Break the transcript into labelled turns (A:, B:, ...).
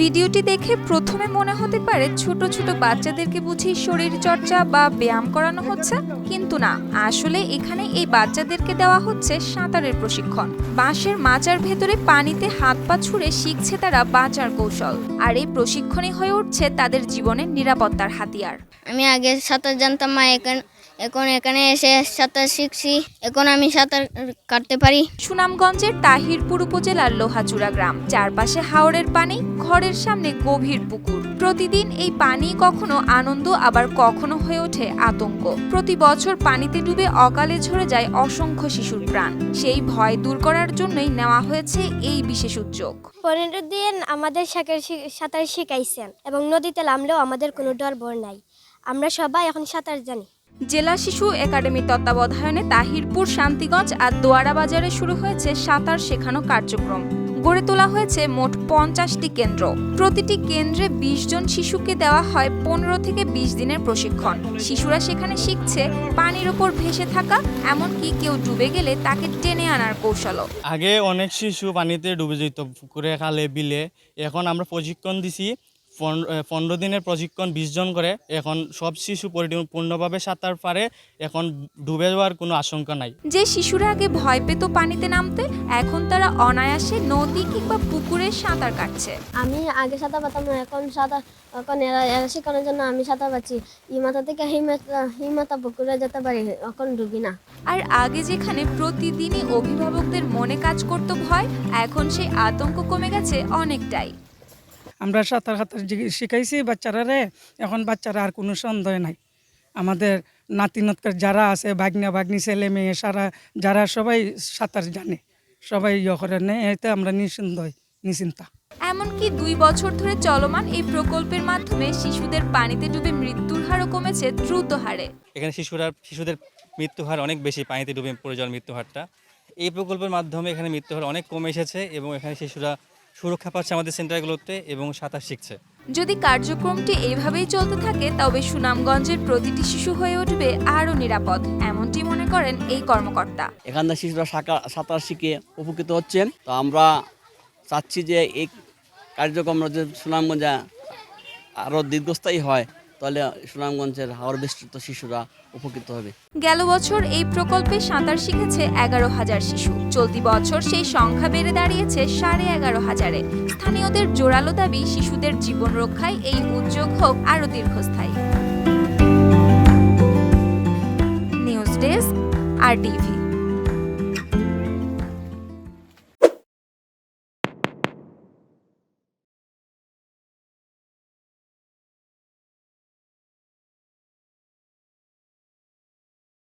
A: ভিডিওটি দেখে প্রথমে মনে হতে পারে ছোট ছোট বাচ্চাদেরকে বুঝি শরীর চর্চা বা ব্যায়াম করানো হচ্ছে, কিন্তু না। আসলে এখানে এই বাচ্চাদেরকে দেওয়া হচ্ছে সাঁতারের প্রশিক্ষণ। বাঁশের মাচার ভেতরে পানিতে হাত পা ছুঁড়ে শিখছে তারা বাঁচার কৌশল, আর এই প্রশিক্ষণই হয়ে উঠছে তাদের জীবনের নিরাপত্তার হাতিয়ার।
B: আমি আগে সাঁতার জানতাম না এখন এখন এখানে এসে সাঁতার শিখছি। এখন আমি সাঁতার কাটতে পারি।
A: সুনামগঞ্জের তাহিরপুর উপজেলার লোহাচূড়া গ্রাম। চারপাশে হাওরের পানি ঘরের সামনে গভীর পুকুর। প্রতিদিন এই পানি কখনো আনন্দ আবার কখনো হয়ে ওঠে আতঙ্ক। প্রতি বছর পানিতে ডুবে অকালে ঝরে যায় অসংখ্য শিশুর প্রাণ। সেই ভয় দূর করার জন্যই নেওয়া হয়েছে এই বিশেষ উদ্যোগ।
C: পনেরো দিন আমাদের সাঁতার শি- সাঁতার শিখাইছেন এবং নদীতে নামলেও আমাদের কোনো ডর ভয় নাই। আমরা সবাই এখন সাঁতার জানি।
A: জেলা শিশু একাডেমির তত্ত্বাবধানে তাহিরপুর, শান্তিগঞ্জ আর দোয়ারা বাজারে শুরু হয়েছে সাঁতার শেখানো কার্যক্রম। গড়ে তোলা হয়েছে মোট পঞ্চাশটি কেন্দ্র। প্রতিটি কেন্দ্রে বিশ জন শিশুকে দেওয়া হয় পনেরো থেকে বিশ দিনের প্রশিক্ষণ। শিশুরা সেখানে শিখছে পানির ওপর ভেসে থাকা, এমনকি কেউ ডুবে গেলে তাকে টেনে আনার কৌশলও।
D: আগে অনেক শিশু পানিতে ডুবে যেত, পুকুরে খালে, বিলে। এখন আমরা প্রশিক্ষণ দিছি পনেরো দিনের প্রশিক্ষণ বিশ জন করে এখন সব শিশু পরিপূর্ণভাবে সাঁতার পারে এখন ডুবে যাওয়ার কোনো আশঙ্কা নাই।
A: যে শিশুরা আগে ভয় পেত পানিতে নামতে এখন তারা অনায়াসে নদী কিংবা পুকুরে সাঁতার কাটছে।
C: আমি আগে সাঁতার পাতাম না এখন সাঁতার এখন এরা শেখানোর জন্য আমি সাঁতার পাচ্ছি এই মাথা থেকে এই মাথা এই মাথা পুকুরে যেতে পারি এখন ডুবি না।
A: আর আগে যেখানে প্রতিদিনই অভিভাবকদের মনে কাজ করত ভয় এখন সেই আতঙ্ক কমে গেছে অনেকটাই।
E: আমরা সাঁতার সাঁতার জি- বাচ্চারা রে এখন বাচ্চারা আর কোনো সন্দেহ নাই। আমাদের নাতিনতকার যারা আছে ভাগ্না ভাগ্নি ছেলে মেয়ে সারা যারা সবাই সাঁতার জানে। সবাই ইয়ে করে নেয় এতে আমরা নিশ্চিন্ত নিশ্চিন্তা।
A: এমনকি দুই বছর ধরে চলমান এই প্রকল্পের মাধ্যমে শিশুদের পানিতে ডুবে মৃত্যুর হারও কমেছে দ্রুত হারে।
F: এখানে শিশুরা শিশুদের মৃত্যু হার অনেক বেশি পানিতে ডুবে পড়ে যাওয়ার মৃত্যু হারটা। এই প্রকল্পের মাধ্যমে এখানে মৃত্যু হার অনেক কমে এসেছে এবং এখানে শিশুরা সুরক্ষা পাচ্ছে আমাদের সেন্টারগুলোতে এবং সাঁতার শিখছে।
A: যদি কার্যক্রমটি এইভাবেই চলতে থাকে তবে সুনামগঞ্জের প্রতিটি শিশু হয়ে উঠবে আরও নিরাপদ এমনটি মনে করেন এই কর্মকর্তা।
G: এখানকার শিশুরা সাঁতার সাঁতার শিখে উপকৃত হচ্ছেন তো আমরা চাচ্ছি যে এই কার্যক্রম যে সুনামগঞ্জে আরও দীর্ঘস্থায়ী হয় তাহলে সুনামগঞ্জের হাওড় বেষ্টিত শিশুরা উপকৃত হবে।
A: গেল বছর এই প্রকল্পে সাঁতার শিখেছে এগারো হাজার শিশু। চলতি বছর সেই সংখ্যা বেড়ে দাঁড়িয়েছে সাড়ে এগারো হাজারে। স্থানীয়দের জোরালো দাবি, শিশুদের জীবন রক্ষায় এই উদ্যোগ হোক আরও দীর্ঘস্থায়ী। News desk, R TV.